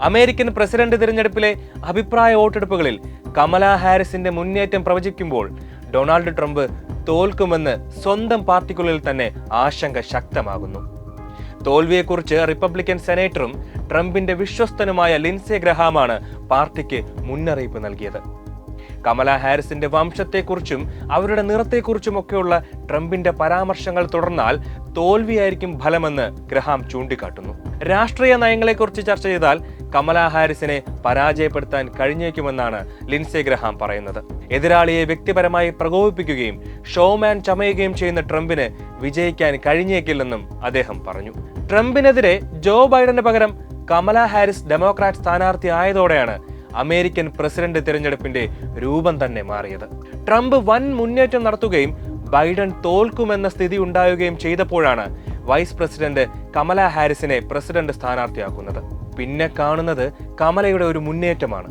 American president തിരഞ്ഞെടുപ്പിലെ അഭിപ്രായ വോട്ടെടുപ്പുകളിൽ കമല ഹാരിസിന്റെ മുന്നേറ്റം പ്രവചിക്കുമ്പോൾ ഡൊണാൾഡ് ട്രംപ് തോൽക്കുമെന്ന് സ്വന്തം പാർട്ടിക്കുള്ളിൽ തന്നെ ആശങ്ക ശക്തമാകുന്നു. തോൽവിയെക്കുറിച്ച് റിപ്പബ്ലിക്കൻ സെനേറ്ററും ട്രംപിന്റെ വിശ്വസ്തനുമായ ലിൻസെ ഗ്രഹാമാണ് പാർട്ടിക്ക് മുന്നറിയിപ്പ് നൽകിയത്. കമല ഹാരിസിന്റെ വംശത്തെക്കുറിച്ചും അവരുടെ നിറത്തെക്കുറിച്ചുമൊക്കെയുള്ള ട്രംപിന്റെ പരാമർശങ്ങൾ തുടർന്നാൽ തോൽവിയായിരിക്കും ഫലമെന്ന് ഗ്രഹാം ചൂണ്ടിക്കാട്ടുന്നു. രാഷ്ട്രീയ നയങ്ങളെക്കുറിച്ച് ചർച്ച ചെയ്താൽ കമല ഹാരിസിനെ പരാജയപ്പെടുത്താൻ കഴിഞ്ഞേക്കുമെന്നാണ് ലിൻസെ ഗ്രഹാം പറയുന്നത്. എതിരാളിയെ വ്യക്തിപരമായി പ്രകോപിപ്പിക്കുകയും ഷോമാൻ ചമയുകയും ചെയ്യുന്ന ട്രംപിന് വിജയിക്കാൻ കഴിഞ്ഞേക്കില്ലെന്നും അദ്ദേഹം പറഞ്ഞു. ട്രംപിനെതിരെ ജോ ബൈഡന് പകരം കമല ഹാരിസ് ഡെമോക്രാറ്റ് സ്ഥാനാർത്ഥി ആയതോടെയാണ് അമേരിക്കൻ പ്രസിഡന്റ് തിരഞ്ഞെടുപ്പിന്റെ രൂപം തന്നെ മാറിയത്. ട്രംപ് വൻ മുന്നേറ്റം നടത്തുകയും ബൈഡൻ തോൽക്കുമെന്ന സ്ഥിതി ഉണ്ടാവുകയും ചെയ്തപ്പോഴാണ് വൈസ് പ്രസിഡന്റ് കമല ഹാരിസിനെ പ്രസിഡന്റ് സ്ഥാനാർത്ഥിയാക്കുന്നത്. പിന്നെ കാണുന്നത് കമലയുടെ ഒരു മുന്നേറ്റമാണ്.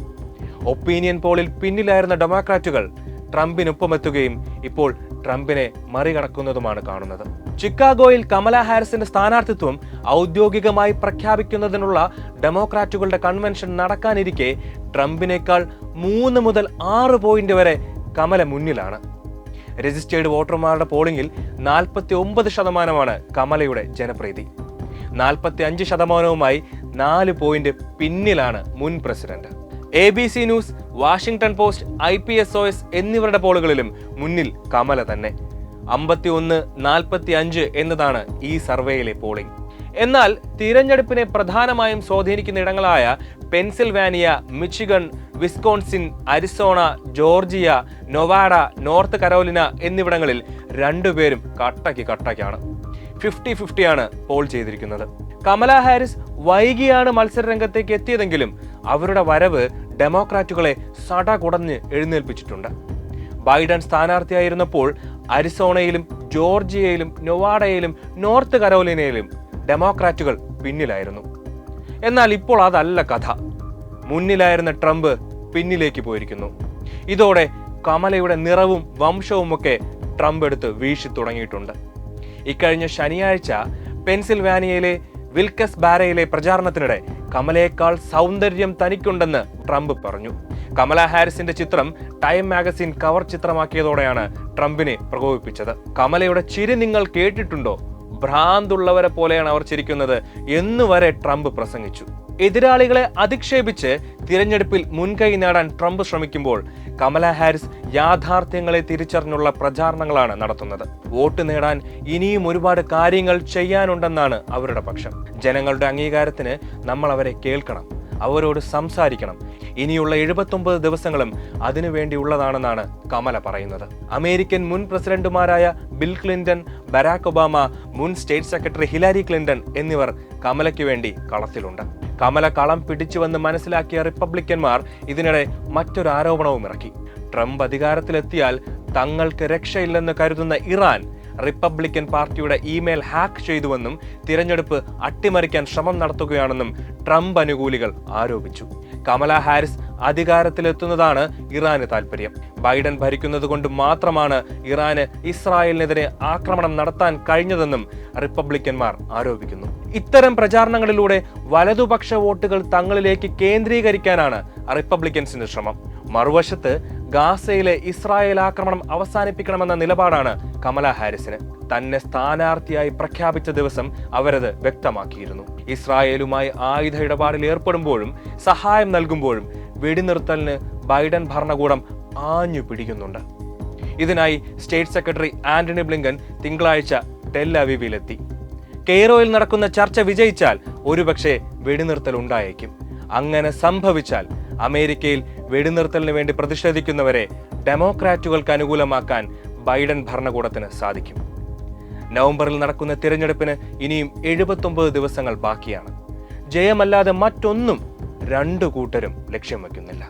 ഒപ്പീനിയൻ പോളിൽ പിന്നിലായിരുന്ന ഡെമോക്രാറ്റുകൾ ട്രംപിനൊപ്പമെത്തുകയും ഇപ്പോൾ ട്രംപിനെ മറികടക്കുന്നതുമാണ് കാണുന്നത്. ചിക്കാഗോയിൽ കമല ഹാരിസിന്റെ സ്ഥാനാർത്ഥിത്വം ഔദ്യോഗികമായി പ്രഖ്യാപിക്കുന്നതിനുള്ള ഡെമോക്രാറ്റുകളുടെ കൺവെൻഷൻ നടക്കാനിരിക്കെ ട്രംപിനേക്കാൾ മൂന്ന് മുതൽ ആറ് പോയിന്റ് വരെ കമല മുന്നിലാണ്. രജിസ്റ്റേർഡ് വോട്ടർമാരുടെ പോളിംഗിൽ നാൽപ്പത്തി ഒമ്പത് ശതമാനമാണ് കമലയുടെ ജനപ്രീതി. നാൽപ്പത്തി അഞ്ച് ശതമാനവുമായി നാല് പോയിന്റ് പിന്നിലാണ് മുൻ president. A B C news Washington Post I P S O S എന്നിവരുടെ പോളുകളിലും മുന്നിൽ കമല തന്നെ. അമ്പത്തി ഒന്ന് നാൽപ്പത്തി അഞ്ച് എന്നതാണ് ഈ സർവേയിലെ പോളിംഗ്. എന്നാൽ തിരഞ്ഞെടുപ്പിനെ പ്രധാനമായും സ്വാധീനിക്കുന്ന ഇടങ്ങളായ Pennsylvania Michigan Wisconsin Arizona Georgia Nevada North Carolina എന്നിവിടങ്ങളിൽ രണ്ടുപേരും കട്ടയ്ക്ക് കട്ടയ്ക്കാണ്. ഫിഫ്റ്റി ഫിഫ്റ്റിയാണ് പോൾ ചെയ്തിരിക്കുന്നത്. കമല ഹാരിസ് വൈകിയാണ് മത്സരരംഗത്തേക്ക് എത്തിയതെങ്കിലും അവരുടെ വരവ് ഡെമോക്രാറ്റുകളെ സട കുടഞ്ഞ് എഴുന്നേൽപ്പിച്ചിട്ടുണ്ട്. Biden സ്ഥാനാർത്ഥിയായിരുന്നപ്പോൾ അരിസോണയിലും ജോർജിയയിലും നൊവാഡയിലും north കരോലിനയിലും ഡെമോക്രാറ്റുകൾ പിന്നിലായിരുന്നു. എന്നാൽ ഇപ്പോൾ അതല്ല കഥ. മുന്നിലായിരുന്ന ട്രംപ് പിന്നിലേക്ക് പോയിരിക്കുന്നു. ഇതോടെ കമലയുടെ നിറവും വംശവുമൊക്കെ ട്രംപ് എടുത്ത് വീശി തുടങ്ങിയിട്ടുണ്ട്. ഇക്കഴിഞ്ഞ ശനിയാഴ്ച പെൻസിൽവാനിയയിലെ വിൽക്കസ് ബാരയിലെ പ്രചാരണത്തിനിടെ കമലയേക്കാൾ സൗന്ദര്യം തനിക്കുണ്ടെന്ന് ട്രംപ് പറഞ്ഞു. കമല ഹാരിസിന്റെ ചിത്രം ടൈം മാഗസിൻ കവർ ചിത്രമാക്കിയതോടെയാണ് ട്രംപിനെ പ്രകോപിപ്പിച്ചത്. കമലയുടെ ചിരി നിങ്ങൾ കേട്ടിട്ടുണ്ടോ? ഭ്രാന്തുള്ളവരെ പോലെയാണ് അവർ ചിരിക്കുന്നത് എന്നുവരെ ട്രംപ് പ്രസംഗിച്ചു. എതിരാളികളെ അധിക്ഷേപിച്ച് തിരഞ്ഞെടുപ്പിൽ മുൻകൈ നേടാൻ ട്രംപ് ശ്രമിക്കുമ്പോൾ കമല ഹാരിസ് യാഥാർത്ഥ്യങ്ങളെ തിരിച്ചറിഞ്ഞുള്ള പ്രചാരണങ്ങളാണ് നടത്തുന്നത്. വോട്ട് നേടാൻ ഇനിയും ഒരുപാട് കാര്യങ്ങൾ ചെയ്യാനുണ്ടെന്നാണ് അവരുടെ പക്ഷം. ജനങ്ങളുടെ അംഗീകാരത്തിന് നമ്മൾ അവരെ കേൾക്കണം അവരോട് സംസാരിക്കണം. ഇനിയുള്ള എഴുപത്തൊമ്പത് ദിവസങ്ങളും അതിനുവേണ്ടിയുള്ളതാണെന്നാണ് കമല പറയുന്നത്. അമേരിക്കൻ മുൻ പ്രസിഡന്റുമാരായ ബിൽ ക്ലിന്റൺ ബരാക് ഒബാമ മുൻ സ്റ്റേറ്റ് സെക്രട്ടറി ഹിലാരി ക്ലിന്റൺ എന്നിവർ കമലയ്ക്ക് വേണ്ടി കളത്തിലുണ്ട്. കമല കളം പിടിച്ചുവെന്ന് മനസ്സിലാക്കിയ റിപ്പബ്ലിക്കന്മാർ ഇതിനിടെ മറ്റൊരു ആരോപണവും ഇറക്കി. ട്രംപ് അധികാരത്തിലെത്തിയാൽ തങ്ങൾക്ക് രക്ഷയില്ലെന്ന് കരുതുന്ന ഇറാൻ റിപ്പബ്ലിക്കൻ പാർട്ടിയുടെ ഇമെയിൽ ഹാക്ക് ചെയ്തുവെന്നും തിരഞ്ഞെടുപ്പ് അട്ടിമറിക്കാൻ ശ്രമം നടത്തുകയാണെന്നും ട്രംപ് അനുകൂലികൾ ആരോപിച്ചു. കമല ഹാരിസ് അധികാരത്തിലെത്തുന്നതാണ് ഇറാന് താൽപ്പര്യം ബൈഡൻ ഭരിക്കുന്നത് കൊണ്ട് മാത്രമാണ് ഇറാന് ഇസ്രായേലിനെതിരെ ആക്രമണം നടത്താൻ കഴിഞ്ഞതെന്നും റിപ്പബ്ലിക്കന്മാർ ആരോപിക്കുന്നു. ഇത്തരം പ്രചാരണങ്ങളിലൂടെ വലതുപക്ഷ വോട്ടുകൾ തങ്ങളിലേക്ക് കേന്ദ്രീകരിക്കാനാണ് റിപ്പബ്ലിക്കൻസിന്റെ ശ്രമം. മറുവശത്ത് ഗാസയിലെ ഇസ്രായേൽ ആക്രമണം അവസാനിപ്പിക്കണമെന്ന നിലപാടാണ് കമല ഹാരിസിന്. തന്നെ സ്ഥാനാർത്ഥിയായി പ്രഖ്യാപിച്ച ദിവസം അവരത് വ്യക്തമാക്കിയിരുന്നു. ഇസ്രായേലുമായി ആയുധ ഇടപാടിൽ ഏർപ്പെടുമ്പോഴും സഹായം നൽകുമ്പോഴും വെടിനിർത്തലിന് ബൈഡൻ ഭരണകൂടം ആഞ്ഞു പിടിക്കുന്നുണ്ട്. ഇതിനായി സ്റ്റേറ്റ് സെക്രട്ടറി ആന്റണി ബ്ലിങ്കൻ തിങ്കളാഴ്ച ടെൽ കെയ്റോയിൽ നടക്കുന്ന ചർച്ച വിജയിച്ചാൽ ഒരുപക്ഷെ വെടിനിർത്തൽ ഉണ്ടായേക്കും. അങ്ങനെ സംഭവിച്ചാൽ അമേരിക്കയിൽ വെടിനിർത്തലിന് വേണ്ടി പ്രതിഷേധിക്കുന്നവരെ ഡെമോക്രാറ്റുകൾക്ക് അനുകൂലമാക്കാൻ ബൈഡൻ ഭരണകൂടത്തിന് സാധിക്കും. നവംബറിൽ നടക്കുന്ന തിരഞ്ഞെടുപ്പിന് ഇനിയും എഴുപത്തൊമ്പത് ദിവസങ്ങൾ ബാക്കിയാണ്. ജയമല്ലാതെ മറ്റൊന്നും രണ്ടു കൂട്ടരും ലക്ഷ്യം വയ്ക്കുന്നില്ല